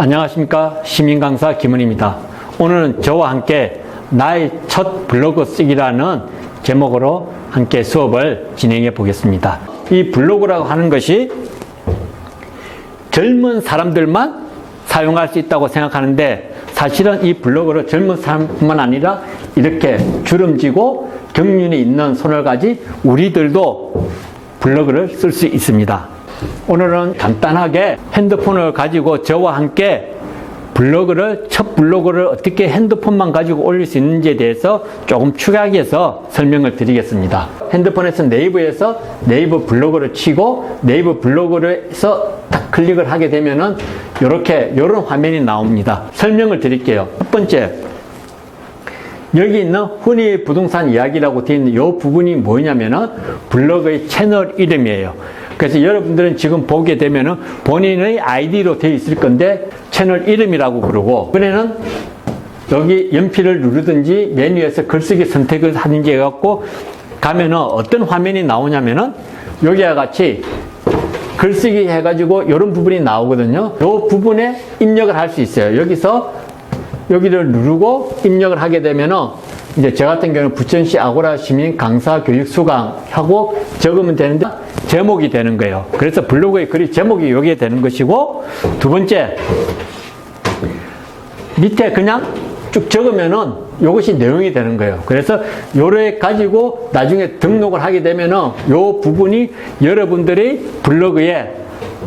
안녕하십니까 시민 강사 김은입니다. 오늘은 저와 함께 나의 첫 블로그 쓰기라는 제목으로 함께 수업을 진행해 보겠습니다. 이 블로그라고 하는 것이 젊은 사람들만 사용할 수 있다고 생각하는데 사실은 이 블로그를 젊은 사람뿐만 아니라 이렇게 주름지고 경륜이 있는 가진 우리들도 블로그를 쓸 수 있습니다. 오늘은 간단하게 핸드폰을 가지고 저와 함께 블로그를 첫 블로그를 어떻게 핸드폰만 가지고 올릴 수 있는지에 대해서 조금 추가해서 설명을 드리겠습니다. 핸드폰에서 네이버에서 네이버 블로그를 치고 네이버 블로그에서 딱 클릭을 하게 되면은 이렇게 이런 화면이 나옵니다. 설명을 드릴게요. 첫 번째 여기 있는 흔히 부동산 이야기라고 되어 있는 이 부분이 뭐냐면은 블로그의 채널 이름이에요. 그래서 여러분들은 지금 보게 되면은 본인의 아이디로 되어 있을 건데 채널 이름이라고 그러고 이번에는 여기 연필을 누르든지 메뉴에서 글쓰기 선택을 하든지 해갖고 가면은 어떤 화면이 나오냐면은 여기와 같이 글쓰기 해가지고 이런 부분이 나오거든요. 이 부분에 입력을 할 수 있어요. 여기서 여기를 누르고 입력을 하게 되면은 이제 저 같은 경우는 부천시 아고라 시민 강사 교육 수강 하고 적으면 되는데 제목이 되는 거예요. 그래서 블로그의 글이 제목이 여기에 되는 것이고 두 번째 밑에 그냥 쭉 적으면은 이것이 내용이 되는 거예요. 그래서 요래 가지고 나중에 등록을 하게 되면은 요 부분이 여러분들의 블로그에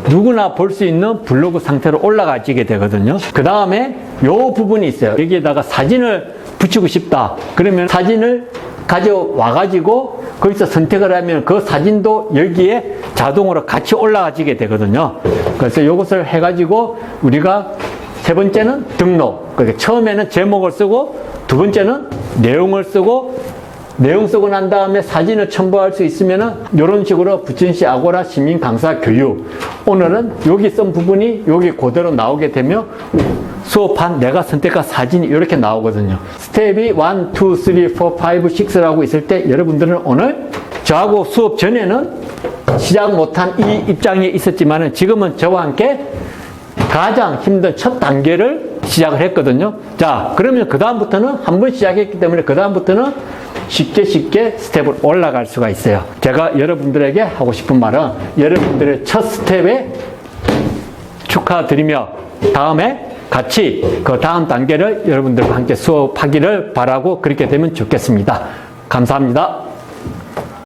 누구나 볼 수 있는 블로그 상태로 올라가지게 되거든요. 그 다음에 요 부분이 있어요. 여기에다가 사진을 붙이고 싶다. 그러면 사진을 가져와 가지고 거기서 선택을 하면 그 사진도 여기에 자동으로 같이 올라가지게 되거든요. 그래서 이것을 해가지고 우리가 세 번째는 등록. 그러니까 처음에는 제목을 쓰고 두 번째는 내용을 쓰고 내용 쓰고 난 다음에 사진을 첨부할 수 있으면은 이런 식으로 부천시 아고라 시민 강사 교육. 오늘은 여기 쓴 부분이 여기 그대로 나오게 되면 수업한 내가 선택한 사진이 이렇게 나오거든요. 스텝이 1, 2, 3, 4, 5, 6라고 있을 때 여러분들은 오늘 저하고 수업 전에는 시작 못한 이 입장에 있었지만은 지금은 저와 함께 가장 힘든 첫 단계를 시작을 했거든요. 자, 그러면 그다음부터는 한 번 시작했기 때문에 그다음부터는 쉽게 쉽게 스텝을 올라갈 수가 있어요. 제가 여러분들에게 하고 싶은 말은 여러분들의 첫 스텝에 축하드리며 다음에 같이 그 다음 단계를 여러분들과 함께 수업하기를 바라고 그렇게 되면 좋겠습니다. 감사합니다.